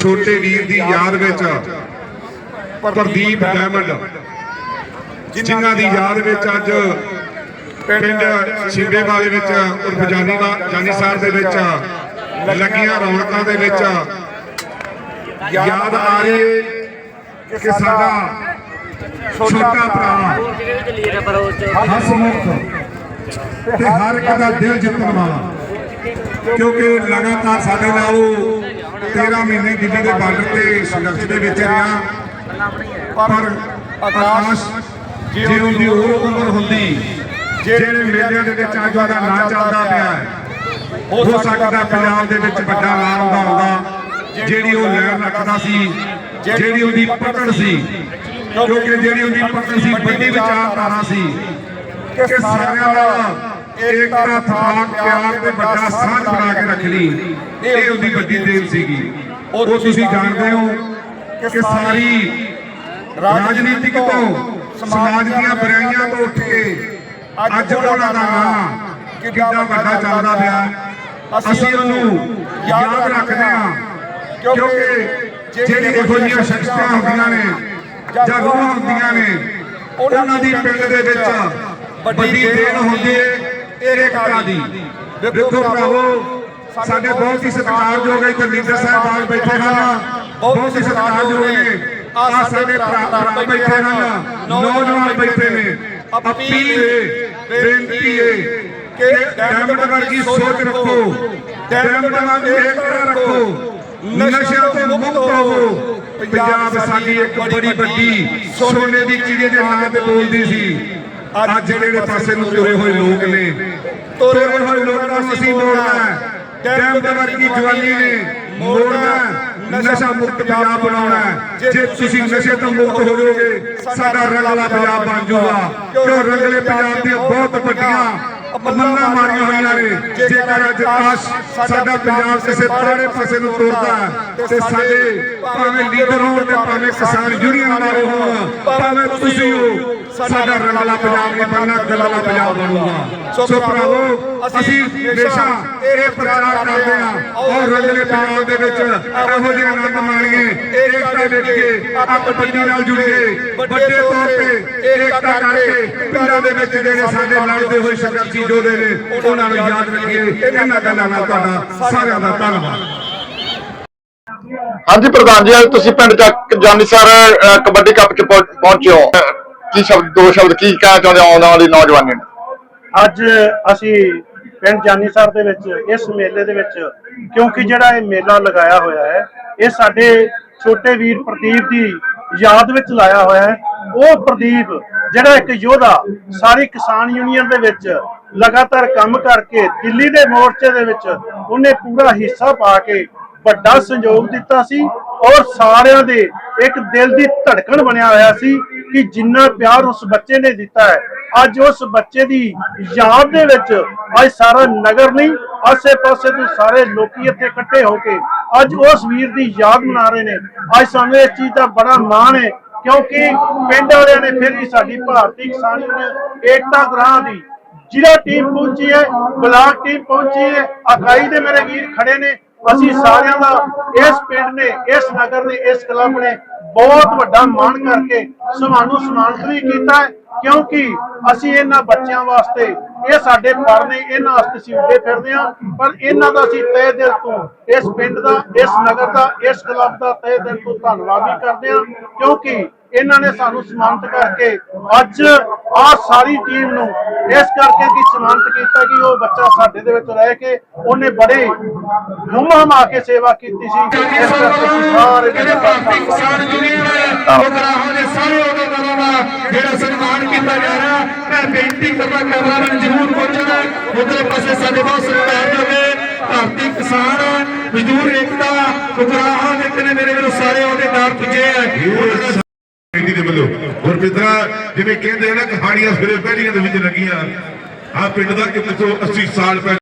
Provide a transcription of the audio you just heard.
ਛੋਟੇ ਵੀਰ ਦੀ ਯਾਦ ਵਿੱਚ ਪ੍ਰਦੀਪ ਡਾਇਮੰਡ ਜਿਨ੍ਹਾਂ ਦੀ ਯਾਦ ਵਿੱਚ ਅੱਜ ਪਿੰਡ ਸਿੰਡੇਵਾਲੇ ਵਿੱਚ ਉਰਫ ਜਾਨੀ ਜਾਨੀ ਸਾਹਿਬ ਦੇ ਵਿੱਚ ਲੱਗੀਆਂ ਰੌਣਕਾਂ ਦੇ ਵਿੱਚ ਯਾਦ ਆ ਰਹੀ ਹੈ ਕਿ ਸਾਡਾ ਛੋਟਾ ਭਰਾ ਹਸਮੁਖ ਤੇ ਹਰ ਇੱਕ ਦਾ ਦਿਲ ਜਿੱਤਣ ਵਾਲਾ। ਕਿਉਂਕਿ ਲਗਾਤਾਰ ਸਾਡੇ ਨਾਲ ਉਹ 13 ਮਹੀਨੇ ਦਿੱਲੀ ਦੇ ਬਾਰਡਰ ਤੇ ਸੰਘਰਸ਼ ਦੇ ਵਿੱਚ ਰਿਹਾ ਪਰ ਆਕਾਸ਼ ਜੇ ਉਹਦੀ ਹੋਰ ਉਮਰ ਹੁੰਦੀ ਜਿਹੜੇ ਮੇਲਿਆਂ ਦੇ ਵਿੱਚ ਅੱਜ ਉਹਦਾ ਨਾਂ ਚੱਲਦਾ ਪਿਆ ਹੋ। ਸਕਦਾ ਪੰਜਾਬ ਦੇ ਵਿੱਚ ਵੱਡਾ ਨਾਂ ਹੁੰਦਾ ਹੁੰਦਾ ਜਿਹੜੀ ਉਹ ਲੈਣ ਰੱਖਦਾ ਸੀ, ਜਿਹੜੀ ਉਹਦੀ ਪਕੜ ਸੀ, ਕਿਉਂਕਿ ਜਿਹੜੀ ਉਹਦੀ ਪਕੜ ਸੀ, ਵੱਡੀ ਵਿਚਾਰਧਾਰਾ ਸੀ। ਕਿ ਸਾਰਿਆਂ ਦਾ ਏਕਤਾ ਥਾਕ ਪਿਆਰ ਤੇ ਵੱਡਾ ਸਾਂਝ ਬਣਾ ਕੇ ਰੱਖਣੀ ਇਹ ਉਹਦੀ ਵੱਡੀ ਦੇਣ ਸੀਗੀ। ਉਹ ਤੁਸੀਂ ਜਾਣਦੇ ਹੋ ਕਿ ਸਾਰੀ ਰਾਜਨੀਤਿਕ ਤੋਂ ਸਮਾਜ ਦੀਆਂ ਬੁਰਾਈਆਂ ਤੋਂ ਉੱਠ ਕੇ ਅੱਜ ਉਹਨਾਂ ਦਾ ਨਾਮ ਕਿੰਨਾ ਵੱਡਾ ਚੱਲਦਾ ਪਿਆ। ਅਸੀਂ ਉਹਨੂੰ ਯਾਦ ਰੱਖਦੇ ਹਾਂ। ਕਿਉਂਕਿ ਜਿਹੜੀ ਇਹੋ ਜਿਹੀਆਂ ਸ਼ਖਸੀਅਤਾਂ ਹੁੰਦੀਆਂ ਨੇ ਜਾਂ ਰੂਹਾਂ ਹੁੰਦੀਆਂ ਨੇ ਉਹਨਾਂ ਦੀ ਪਿੰਡ ਦੇ ਵਿੱਚ ਵੱਡੀ ਦੇਣ ਹੁੰਦੀ ਹੈ ਏਕਤਾ ਦੀ। ਦੇਖੋ ਭਰਾਵੋ ਸਾਡੇ ਬਹੁਤ ਹੀ ਸਤਿਕਾਰਯੋਗ ਇੱਥੇ ਲੀਡਰ ਸਾਹਿਬਾਨ ਬੈਠੇ ਹਨ। ਬਹੁਤ ਹੀ ਸਤਿਕਾਰਯੋਗ ਨੇ। ਆ ਸਾਡੇ ਭਰਾ ਬੈਠੇ ਹਨ ਨੌਜਵਾਨ ਬੈਠੇ ਨੇ। ਅਪੀਲ ਬੇਨਤੀ ਹੈ ਕਿ ਡੈਮਡ ਵਰਗੀ ਸੋਚ ਰੱਖੋ। ਡੈਮਡ ਵਾਂਗ ਏਕਤਾ ਰੱਖੋ। ਨਸ਼ਿਆਂ ਤੋਂ ਮੁਕਤ ਹੋਵੋ ਪੰਜਾਬ ਸਾਡੀ ਇੱਕ ਬੜੀ ਵੱਡੀ ਸੋਨੇ ਦੀ ਚਿੜੀ ਦੇ ਨਾਂ ਤੇ ਬੋਲਦੀ ਸੀ। ਅੱਜ ਜਿਹੜੇ ਪਾਸੇ ਨੂੰ ਤੁਰੇ ਹੋਏ ਲੋਕ ਨੇ ਤੁਰੇ ਹੋਏ ਲੋਕਾਂ ਨੂੰ ਅਸੀਂ ਮੋੜਨਾ ਟਾਈਮ ਦੇ ਵਰਗੀ ਜਵਾਨੀ ਨੇ? ਮੋੜਨਾ ਨਸ਼ਾ ਮੁਕਤ ਪੰਜਾਬ ਬਣਾਉਣਾ ਜੇ ਤੁਸੀਂ ਨਸ਼ੇ ਤੋਂ ਮੁਕਤ ਹੋ ਜਾਓਗੇ, ਸਾਡਾ ਰੰਗਲਾ ਪੰਜਾਬ ਬਣ ਜਾਊਗਾ। ਕਿਉਂ? ਰੰਗਲੇ ਪੰਜਾਬ ਦੀਆਂ ਬਹੁਤ ਵੱਡੀਆਂ ਮੰਨਾਂ ਮਾਰੀਆਂ ਹੋਈਆਂ ਨੇ। ਜੇਕਰ ਅੱਜ ਆਸ਼ ਸਾਡਾ ਪੰਜਾਬ ਕਿਸੇ ਪੁਰਾਣੇ ਪਾਸੇ ਨੂੰ ਤੁਰਦਾ ਤੇ ਸਾਡੇ ਭਾਵੇਂ ਲੀਡਰ ਹੋਣ ਤੇ ਭਾਵੇਂ ਕਿਸਾਨ ਯੂਨੀਅਨ ਵਾਲੇ ਹੋਣ, ਭਾਵੇਂ ਤੁਸੀਂ ਹੋ ਸਾਡਾ ਰੰਗਲਾ ਪੰਜਾਬ ਨਹੀਂ ਬਣਨਾ ਗਲਲਾ ਪੰਜਾਬ ਬਣੂਗਾ ਸੋ ਭਰਾਵੋ ਅਸੀਂ ਹਮੇਸ਼ਾ ਇਹ ਪ੍ਰਚਾਰ ਕਰਦੇ ਹਾਂ। ਔਰ ਰੰਗਲੇ ਪੰਜਾਬ ਦੇ ਵਿੱਚ ਇਹੋ ਜਿਹੇ ਆਨੰਦ ਮਾਣੀਏ। ਏਕਤਾ ਵੇਖੀਏ। ਅੱਤ ਬੱਡੀ ਨਾਲ ਜੁੜੀਏ। ਵੱਡੇ ਤੌਰ ਤੇ ਏਕਤਾ ਕਰਕੇ ਪਿੰਡਾਂ ਦੇ ਵਿੱਚ ਜਿਹੜੇ ਸਾਡੇ ਲੜਦੇ ਹੋਏ ਸੰਘਰਸ਼ੀ ਯੋਧੇ ਨੇ ਉਹਨਾਂ ਨੂੰ ਯਾਦ ਰੱਖੀਏ। ਇਹਨਾਂ ਗੱਲਾਂ ਨਾਲ ਤੁਹਾਡਾ ਸਾਰਿਆਂ ਦਾ ਧੰਨਵਾਦ। ਹਾਂਜੀ ਪ੍ਰਧਾਨ ਜੀ ਅੱਜ ਤੁਸੀਂ ਪਿੰਡ ਚੱਕ ਜਾਨੀ ਸਰ ਅ, ਕਬੱਡੀ ਕੱਪ ਚ ਪਹੁੰ- ਪਹੁੰਚੇ ਹੋ। ਕੀ ਸ਼ਬਦ, ਦੋ ਸ਼ਬਦ ਕੀ ਕਹਿਣਾ ਚਾਹੁੰਦੇ ਆਉਣ ਵਾਲੀ ਨੌਜਵਾਨੀ ਨੂੰ? ਅੱਜ ਅਸੀਂ ਪਿੰਡ ਜਾਨੀਸਰ ਦੇ ਵਿੱਚ, ਇਸ ਮੇਲੇ ਦੇ ਵਿੱਚ, ਕਿਉਂਕਿ ਜਿਹੜਾ ਇਹ ਮੇਲਾ ਲਗਾਇਆ ਹੋਇਆ ਹੈ, ਇਹ ਸਾਡੇ ਛੋਟੇ ਵੀਰ ਪ੍ਰਦੀਪ ਦੀ ਯਾਦ ਵਿੱਚ ਲਾਇਆ ਹੋਇਆ ਹੈ। ਉਹ ਪ੍ਰਦੀਪ, ਜਿਹੜਾ ਇੱਕ ਯੋਧਾ ਸਾਰੀ ਕਿਸਾਨ ਯੂਨੀਅਨ ਦੇ ਵਿੱਚ ਲਗਾਤਾਰ ਕੰਮ ਕਰਕੇ ਦਿੱਲੀ ਦੇ ਮੋਰਚੇ ਦੇ ਵਿੱਚ ਉਹਨੇ ਪੂਰਾ ਹਿੱਸਾ ਪਾ ਕੇ ਵੱਡਾ ਸੰਯੋਗ ਦਿੱਤਾ ਸੀ। ਔਰ ਸਾਰਿਆਂ ਦੇ ਇੱਕ ਦਿਲ ਦੀ ਧੜਕਣ ਬਣਿਆ ਹੋਇਆ ਸੀ ਕਿ ਜਿੰਨਾ ਪਿਆਰ ਉਸ ਬੱਚੇ ਨੇ ਦਿੱਤਾ ਹੈ। ਅੱਜ ਉਸ ਬੱਚੇ ਦੀ ਯਾਦ ਦੇ ਵਿੱਚ ਅੱਜ ਸਾਰਾ ਨਗਰ ਨਹੀਂ, ਆਸੇ-ਪਾਸੇ ਤੋਂ ਸਾਰੇ ਲੋਕੀ ਇੱਥੇ ਇਕੱਠੇ ਹੋ ਕੇ ਅੱਜ ਉਸ ਵੀਰ ਦੀ ਯਾਦ ਮਨਾ ਰਹੇ ਨੇ। ਅੱਜ ਸਾਨੂੰ ਇਸ ਚੀਜ਼ ਦਾ ਬੜਾ ਮਾਣ ਹੈ, ਕਿਉਂਕਿ ਪਿੰਡ ਵਾਲਿਆਂ ਨੇ ਫਿਰ ਵੀ ਸਾਡੀ ਭਾਰਤੀ ਕਿਸਾਨ ਯੂਨੀਅਨ ਏਕਤਾ ਗ੍ਰਾਹ ਦੀ ਜਿਹੜਾ ਟੀਮ ਪਹੁੰਚੀ ਹੈ, ਬਲਾਕ ਟੀਮ ਪਹੁੰਚੀ ਹੈ, ਅਕਾਈ ਦੇ ਮੇਰੇ ਵੀਰ ਖੜੇ ਨੇ। ਅਸੀਂ ਸਾਰਿਆਂ ਦਾ ਇਸ ਪਿੰਡ ਨੇ, ਇਸ ਨਗਰ ਨੇ, ਇਸ ਕਲੱਬ ਨੇ ਬਹੁਤ ਵੱਡਾ ਮਾਣ ਕਰਕੇ ਸਾਨੂੰ ਸਨਮਾਨਿਤ ਵੀ ਕੀਤਾ ਕਿਉਂਕਿ ਅਸੀਂ ਇਹਨਾਂ ਬੱਚਿਆਂ ਵਾਸਤੇ, ਇਹ ਸਾਡੇ ਪਰ ਨੇ, ਇਹਨਾਂ ਵਾਸਤੇ ਅਸੀਂ ਉੱਡੇ ਫਿਰਦੇ ਹਾਂ, ਪਰ ਇਹਨਾਂ ਦਾ ਅਸੀਂ ਤਹਿ ਦਿਲ ਤੋਂ ਇਸ ਪਿੰਡ ਦਾ, ਇਸ ਨਗਰ ਦਾ, ਇਸ ਕਲੱਬ ਦਾ ਤਹਿ ਦਿਲ ਤੋਂ ਧੰਨਵਾਦ ਵੀ ਕਰਦੇ ਹਾਂ, ਕਿਉਂਕਿ ਇਹਨਾਂ ਨੇ ਸਾਨੂੰ ਸਨਮਾਨਿਤ ਕਰਕੇ ਅੱਜ ਆ ਸਾਰੀ ਟੀਮ ਨੂੰ ਇਸ ਕਰਕੇ ਕੀ ਸਨਮਾਨਿਤ ਕੀਤਾ ਕਿ ਉਹ ਬੱਚਾ ਸਾਡੇ ਦੇ ਵਿੱਚ ਰਹਿ ਕੇ ਉਹਨੇ ਬੜੇ ਹੁਮ ਹਮਾ ਕੇ ਸੇਵਾ ਕੀਤੀ ਸੀ। ਇਸ ਕਰਕੇ ਅਸੀਂ ਸਾਰੇ ਜਿਹੜੇ ਭਾਰਤੀ ਕਿਸਾਨ ਯੂਨੀਅਨ ਉਗਰਾਹਾਂ ਦੇ ਸਾਰੇ ਅਹੁਦੇਦਾਰਾਂ ਦਾ ਜਿਹੜਾ ਸਨਮਾਨ ਕੀਤਾ ਜਾ ਰਿਹਾ ਮੈਂ ਬੇਨਤੀ ਕਰਦਾ ਕੈਮਰਾਮੈਨ ਜ਼ਰੂਰ ਪਹੁੰਚਣਾ। ਉਧਰੇ ਪਾਸੇ ਸਾਡੇ ਬਹੁਤ ਭਾਰਤੀ ਕਿਸਾਨ ਮਜ਼ਦੂਰ ਏਕਤਾ ਉਗਰਾਹਾਂ ਦੇ ਕਿਨੇ ਮੇਰੇ ਵੀਰੋ ਸਾਰੇ ਅਹੁਦੇਦਾਰ ਪੁੱਜੇ ਹੈ ਬੇਟੀ ਦੇ ਵੱਲੋਂ। ਗੁਰਪਿਤਰਾ ਜਿਵੇਂ ਕਹਿੰਦੇ ਆ ਨਾ, ਕਹਾਣੀਆਂ ਸਵੇਰੇ ਪਹਿਲੀਆਂ ਦੇ ਵਿੱਚ ਲੱਗੀਆਂ। ਆ ਪਿੰਡ ਦਾ 180 ਸਾਲ ਪਹਿਲਾਂ